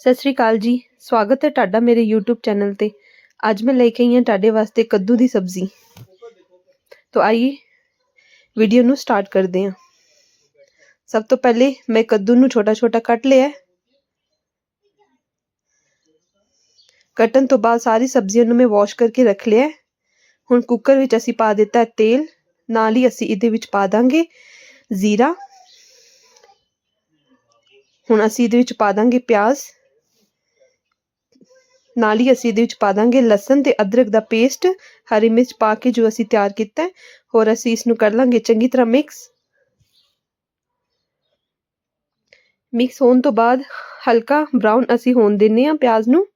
ਸਤਿ ਸ੍ਰੀ ਅਕਾਲ ਜੀ। ਸਵਾਗਤ ਹੈ ਤੁਹਾਡਾ ਮੇਰੇ YouTube ਚੈਨਲ ਤੇ। ਅੱਜ ਮੈਂ ਲੈ ਕੇ ਆਈ ਹਾਂ ਤੁਹਾਡੇ ਵਾਸਤੇ ਕੱਦੂ ਦੀ ਸਬਜ਼ੀ। ਤਾਂ ਆइए ਵੀਡੀਓ ਨੂੰ ਸਟਾਰਟ ਕਰਦੇ ਹਾਂ। ਸਭ ਤੋਂ ਪਹਿਲੇ ਮੈਂ ਕੱਦੂ ਨੂੰ ਛੋਟਾ ਛੋਟਾ ਕੱਟ ਲਿਆ ਕਟਣ ਤੋਂ ਬਾਅਦ ਸਾਰੀ ਸਬਜ਼ੀਆਂ ਨੂੰ ਮੈਂ ਵਾਸ਼ ਕਰਕੇ ਰੱਖ ਲਿਆ ਹੁਣ ਕੁੱਕਰ ਵਿੱਚ ਅਸੀਂ ਪਾ ਦਿੱਤਾ ਤੇਲ। ਨਾਲ ਹੀ ਅਸੀਂ ਇਹਦੇ ਵਿੱਚ ਪਾ ਦਾਂਗੇ ਜ਼ੀਰਾ। ਹੁਣ ਅਸੀਂ ਇਹਦੇ ਵਿੱਚ ਪਾ ਦਾਂਗੇ ਪਿਆਜ਼। ਨਾਲ ਹੀ ਅਸੀਂ ਇਹਦੇ ਵਿੱਚ ਪਾ ਦਾਂਗੇ ਲਸਣ ਤੇ ਅਦਰਕ ਦਾ ਪੇਸਟ ਹਰੀ ਮਿਰਚ ਪਾ ਕੇ ਜੋ ਅਸੀਂ ਤਿਆਰ ਕੀਤਾ ਹੋਰ ਅਸੀਂ ਇਸ ਨੂੰ ਕਰ ਲਾਂਗੇ ਚੰਗੀ ਤਰ੍ਹਾਂ ਮਿਕਸ ਮਿਕਸ ਹੋਣ ਤੋਂ ਬਾਅਦ ਹਲਕਾ ਬ੍ਰਾਊਨ ਅਸੀਂ ਹੋਣ ਦਿੰਨੇ ਆ ਪਿਆਜ਼ ਨੂੰ।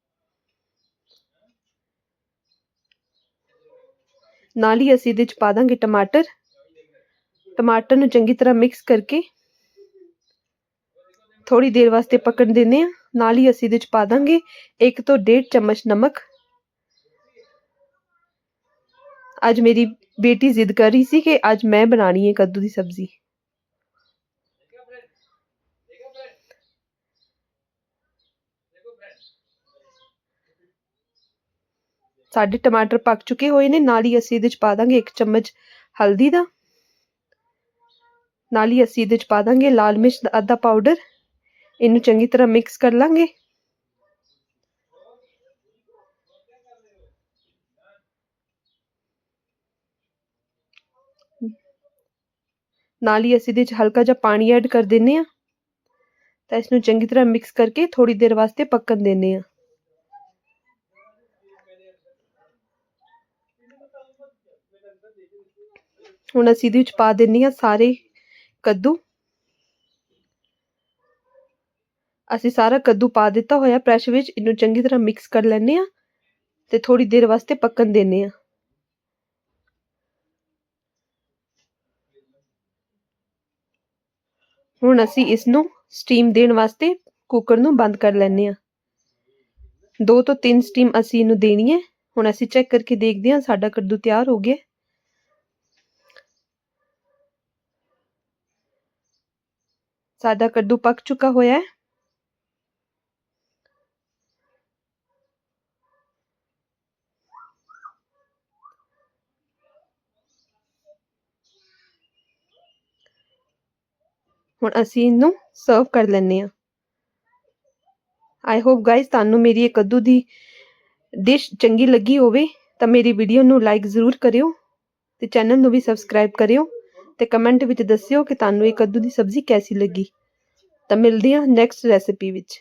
ਨਾਲ ਹੀ ਅਸੀਂ ਇਹਦੇ ਵਿੱਚ ਪਾ ਦਾਂਗੇ ਟਮਾਟਰ। ਟਮਾਟਰ ਨੂੰ ਚੰਗੀ ਤਰ੍ਹਾਂ ਮਿਕਸ ਕਰਕੇ ਥੋੜੀ ਦੇਰ ਵਾਸਤੇ ਪਕਣ ਦਿੰਨੇ ਆ ਨਾਲ ਹੀ ਅਸੀਂ ਇਹਦੇ ਵਿੱਚ ਪਾ ਦਾਂਗੇ। 1 ਤੋਂ 1.5 ਚਮਚ ਨਮਕ। ਅੱਜ ਮੇਰੀ ਬੇਟੀ ਜ਼ਿੱਦ ਕਰ ਰਹੀ ਸੀ ਕਿ ਅੱਜ ਮੈਂ ਬਣਾਣੀ ਹੈ ਕੱਦੂ ਦੀ ਸਬਜ਼ੀ। ਸਾਡੇ ਟਮਾਟਰ ਪੱਕ ਚੁੱਕੇ ਹੋਏ ਨੇ, ਨਾਲ ਹੀ ਅਸੀਂ ਇਹਦੇ ਵਿੱਚ ਪਾ ਦਾਂਗੇ 1 ਚਮਚ ਹਲਦੀ ਦਾ। ਨਾਲ ਹੀ ਅਸੀਂ ਇਹਦੇ ਵਿੱਚ ਪਾ ਦਾਂਗੇ ਲਾਲ ਮਿਰਚ ਦਾ ਅੱਧਾ ਪਾਊਡਰ। ਇਹਨੂੰ ਚੰਗੀ ਤਰ੍ਹਾਂ ਮਿਕਸ ਕਰ ਲਾਂਗੇ। ਨਾਲ ਹੀ ਅਸੀਂ ਇਹਦੇ ਵਿੱਚ ਹਲਕਾ ਜਿਹਾ ਪਾਣੀ ਐਡ ਕਰ ਦਿੰਨੇ ਆ ਤਾਂ ਇਸ ਨੂੰ ਚੰਗੀ ਤਰ੍ਹਾਂ ਮਿਕਸ ਕਰਕੇ ਥੋੜੀ ਦੇਰ ਵਾਸਤੇ ਪੱਕਣ ਦਿੰਨੇ ਆ ਹੁਣ ਅਸੀਂ ਇਹਦੇ ਵਿੱਚ ਪਾ ਦਿੰਨੀ ਆ ਸਾਰੇ ਕੱਦੂ। ਅਸੀਂ ਸਾਰਾ ਕੱਦੂ ਪਾ ਦਿੱਤਾ ਹੋਇਆ ਪ੍ਰੈਸ਼ਰ ਵਿੱਚ, ਇਹਨੂੰ ਚੰਗੀ ਤਰ੍ਹਾਂ ਮਿਕਸ ਕਰ ਲੈਂਦੇ ਆ ਤੇ ਥੋੜੀ ਦੇਰ ਵਾਸਤੇ ਪੱਕਣ ਦੇਣੇ ਆ ਹੁਣ ਅਸੀਂ ਇਸ ਨੂੰ ਸਟੀਮ ਦੇਣ ਵਾਸਤੇ ਕੁੱਕਰ ਨੂੰ ਬੰਦ ਕਰ ਲੈਣੇ ਆ ਦੋ ਤੋਂ ਤਿੰਨ ਸਟੀਮ ਅਸੀਂ ਇਹਨੂੰ ਦੇਣੀ ਹੈ। ਹੁਣ ਅਸੀਂ ਚੈੱਕ ਕਰਕੇ ਦੇਖਦੇ ਹਾਂ, ਸਾਡਾ ਕੱਦੂ ਤਿਆਰ ਹੋ ਗਿਆ। ਸਾਡਾ ਕੱਦੂ ਪੱਕ ਚੁੱਕਾ ਹੋਇਆ ਹੈ। ਹੁਣ ਅਸੀਂ ਇਹਨੂੰ ਸਰਵ ਕਰ ਲੈਂਦੇ ਹਾਂ। ਆਈ ਹੋਪ ਗਾਇਸ ਤੁਹਾਨੂੰ ਮੇਰੀ ਇਹ ਕੱਦੂ ਦੀ ਡਿਸ਼ ਚੰਗੀ ਲੱਗੀ ਹੋਵੇ, ਤਾਂ ਮੇਰੀ ਵੀਡੀਓ ਨੂੰ ਲਾਈਕ ਜ਼ਰੂਰ ਕਰਿਓ ਤੇ ਚੈਨਲ ਨੂੰ ਵੀ ਸਬਸਕ੍ਰਾਈਬ ਕਰਿਓ ਤੇ ਕਮੈਂਟ ਵਿੱਚ ਦੱਸਿਓ ਕਿ ਤੁਹਾਨੂੰ ਇਹ ਕੱਦੂ ਦੀ ਸਬਜ਼ੀ ਕੈਸੀ ਲੱਗੀ। ਤਾਂ ਮਿਲਦੇ ਹਾਂ ਨੈਕਸਟ ਰੈਸਿਪੀ ਵਿੱਚ।